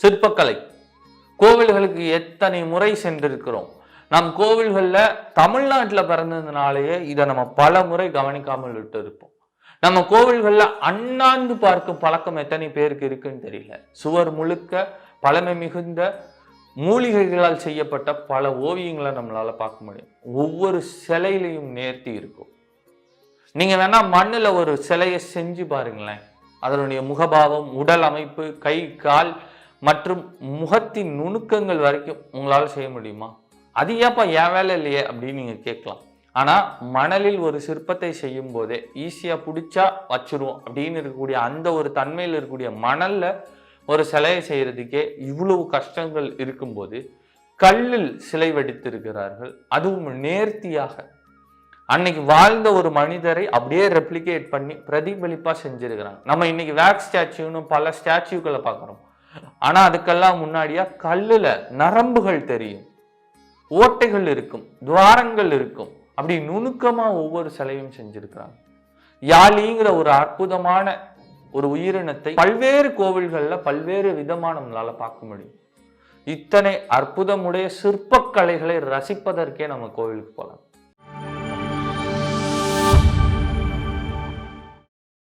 சிற்பக்கலை. கோவில்களுக்கு எத்தனை முறை சென்றிருக்கிறோம். நம் கோவில்கள்ல தமிழ்நாட்டில் பிறந்ததுனாலேயே இதை நம்ம பல முறை கவனிக்காமல் விட்டு இருப்போம் நம்ம கோவில்கள்ல அண்ணாந்து பார்க்கும் பழக்கம் எத்தனை பேருக்கு இருக்குன்னு தெரியல. சுவர் முழுக்க பழமை மிகுந்த மூலிகைகளால் செய்யப்பட்ட பல ஓவியங்களை நம்மளால பார்க்க முடியும். ஒவ்வொரு சிலையிலையும் நேர்த்தி இருக்கும். நீங்க வேணா மண்ணுல ஒரு சிலையை செஞ்சு பாருங்களேன். அதனுடைய முகபாவம் உடல் அமைப்பு கை கால் மற்றும் முகத்தின் நுணுக்கங்கள் வரைக்கும் உங்களால் செய்ய முடியுமா? அது ஏப்பா என் வேலை இல்லையே அப்படின்னு நீங்கள் கேட்கலாம். ஆனால் மணலில் ஒரு சிற்பத்தை செய்யும் போதே ஈஸியாக பிடிச்சா வச்சிருவோம் அப்படின்னு இருக்கக்கூடிய அந்த ஒரு தன்மையில் இருக்கக்கூடிய மணலில் ஒரு சிலையை செய்கிறதுக்கே இவ்வளவு கஷ்டங்கள் இருக்கும்போது கல்லில் சிலை வடித்திருக்கிறார்கள். அதுவும் நேர்த்தியாக. அன்னைக்கு வாழ்ந்த ஒரு மனிதரை அப்படியே ரெப்ளிகேட் பண்ணி பிரதிபலிப்பாக செஞ்சிருக்கிறாங்க. நம்ம இன்னைக்கு வேக்ஸ் ஸ்டாச்சுன்னு பல ஸ்டாச்சுக்களை பார்க்குறோம். ஆனா அதுக்கெல்லாம் முன்னாடியா கல்லுல நரம்புகள் தெரியும். ஓட்டைகள் இருக்கும் துவாரங்கள் இருக்கும். அப்படி நுணுக்கமா ஒவ்வொரு சிலையும் செஞ்சிருக்கிறாங்க. யாழிங்கிற ஒரு அற்புதமான ஒரு உயிரினத்தை பல்வேறு கோவில்கள்ல பல்வேறு விதமான நம்மளால பார்க்க முடியும். இத்தனை அற்புதமுடைய சிற்பக்கலைகளை ரசிப்பதற்கே நம்ம கோவிலுக்கு போகலாம்.